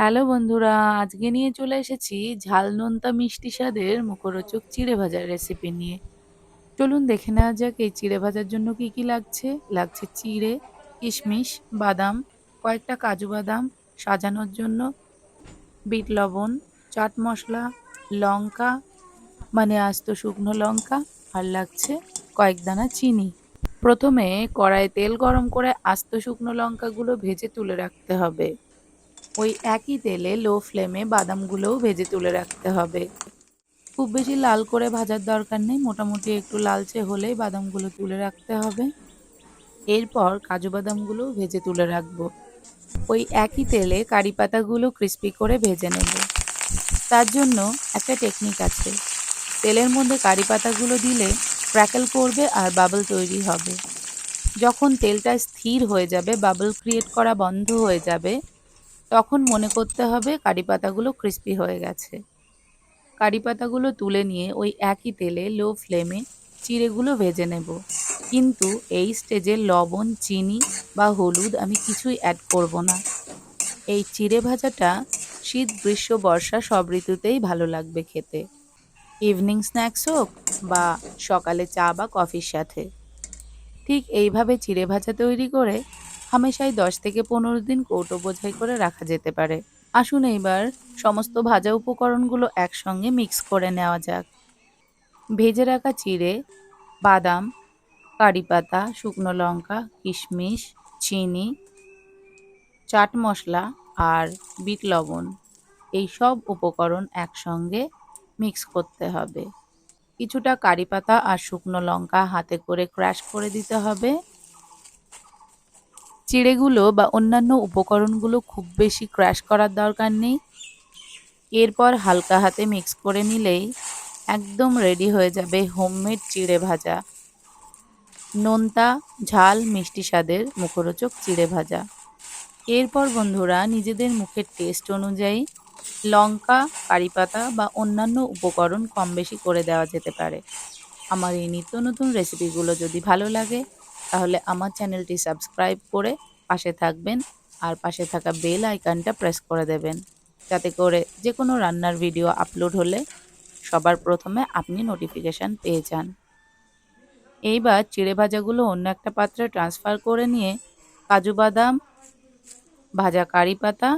Hello বন্ধুরা, আজকে নিয়ে চলে এসেছি ঝাল নোনতা মিষ্টি স্বাদের মুখরোচক চিড়ে ভাজার রেসিপি নিয়ে। চলুন দেখে নেওয়া যাক এই চিড়ে ভাজার জন্য কি কি লাগছে। লাগছে চিড়ে, কিশমিশ, বাদাম, কয়েকটা কাজু বাদাম সাজানোর জন্য, বিট লবণ, চাট মশলা, লঙ্কা মানে আস্ত শুকনো লঙ্কা আর লাগছে কয়েক দানা চিনি। প্রথমে কড়াইয়ে তেল গরম করে আস্ত শুকনো লঙ্কাগুলো ভেজে তুলে রাখতে হবে। ওই একই তেলে লো ফ্লেমে বাদামগুলোও ভেজে তুলে রাখতে হবে। খুব বেশি লাল করে ভাজার দরকার নেই, মোটামুটি একটু লালচে হলেই বাদামগুলো তুলে রাখতে হবে। এরপর কাজু বাদামগুলোও ভেজে তুলে রাখব। ওই একই তেলে কারি পাতাগুলো ক্রিস্পি করে ভেজে নেব। তার জন্য একটা টেকনিক আছে। তেলের মধ্যে কারি পাতাগুলো দিলে ক্র্যাকেল করবে আর বাবল তৈরি হবে। যখন তেলটা স্থির হয়ে যাবে বাবল ক্রিয়েট করা বন্ধ হয়ে যাবে তখন মনে করতে হবে কারি পাতাগুলো ক্রিস্পি হয়ে গেছে। কারি পাতাগুলো তুলে নিয়ে ওই একই তেলে লো ফ্লেমে চিড়েগুলো ভেজে নেব। কিন্তু এই স্টেজে লবণ, চিনি বা হলুদ আমি কিছুই অ্যাড করব না। এই চিড়ে ভাজাটা শীত, গ্রীষ্ম, বর্ষা সব ঋতুতেই ভালো লাগবে খেতে। ইভিনিং স্ন্যাক্স হোক বা সকালে চা বা কফির সাথে। ঠিক এইভাবে চিড়ে ভাজা তৈরি করে হামেশাই দশ থেকে পনেরো দিন কৌটো বোঝাই করে রাখা যেতে পারে। আসুন এইবার সমস্ত ভাজা উপকরণগুলো একসঙ্গে মিক্স করে নেওয়া যাক। ভেজে রাখা চিড়ে, বাদাম, কারি পাতা, শুকনো লঙ্কা, কিশমিশ, চিনি, চাট মশলা আর বিট লবণ। এই সব উপকরণ একসঙ্গে মিক্স করতে হবে। কিছুটা কারি পাতা আর শুকনো লঙ্কা হাতে করে ক্র্যাশ করে দিতে হবে। চিড়েগুলো বা অন্যান্য উপকরণগুলো খুব বেশি ক্র্যাশ করার দরকার নেই। এরপর হালকা হাতে মিক্স করে নিলেই একদম রেডি হয়ে যাবে হোমমেড চিড়ে ভাজা। নোনতা, ঝাল, মিষ্টি স্বাদের মুখরোচক চিড়ে ভাজা। এরপর বন্ধুরা নিজেদের মুখের টেস্ট অনুযায়ী লঙ্কা, কারি পাতা বা অন্যান্য উপকরণ কম বেশি করে দেওয়া যেতে পারে। আমার এই নিত্য নতুন রেসিপিগুলো যদি ভালো লাগে তাহলে আমার চ্যানেলটি সাবস্ক্রাইব করে পাশে থাকবেন আর পাশে থাকা বেল আইকনটা প্রেস করে দেবেন। যাতে করে যে কোনো রান্নার ভিডিও আপলোড হলে সবার প্রথমে আপনি নোটিফিকেশান পেয়ে যান। এইবার চিড়ে ভাজাগুলো অন্য একটা পাত্রে ট্রান্সফার করে নিয়ে কাজু বাদাম, ভাজা কারি পাতা,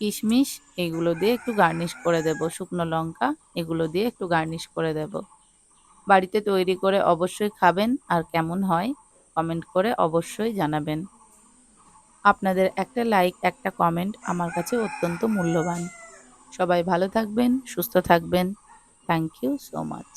কিশমিশ এগুলো দিয়ে একটু গার্নিশ করে দেব। শুকনো লঙ্কা এগুলো দিয়ে একটু গার্নিশ করে দেব। বাড়িতে তৈরি করে অবশ্যই খাবেন আর কেমন হয় কমেন্ট করে অবশ্যই জানাবেন। আপনাদের একটা লাইক, একটা কমেন্ট আমার কাছে অত্যন্ত মূল্যবান। সবাই ভালো থাকবেন, সুস্থ থাকবেন। Thank you so much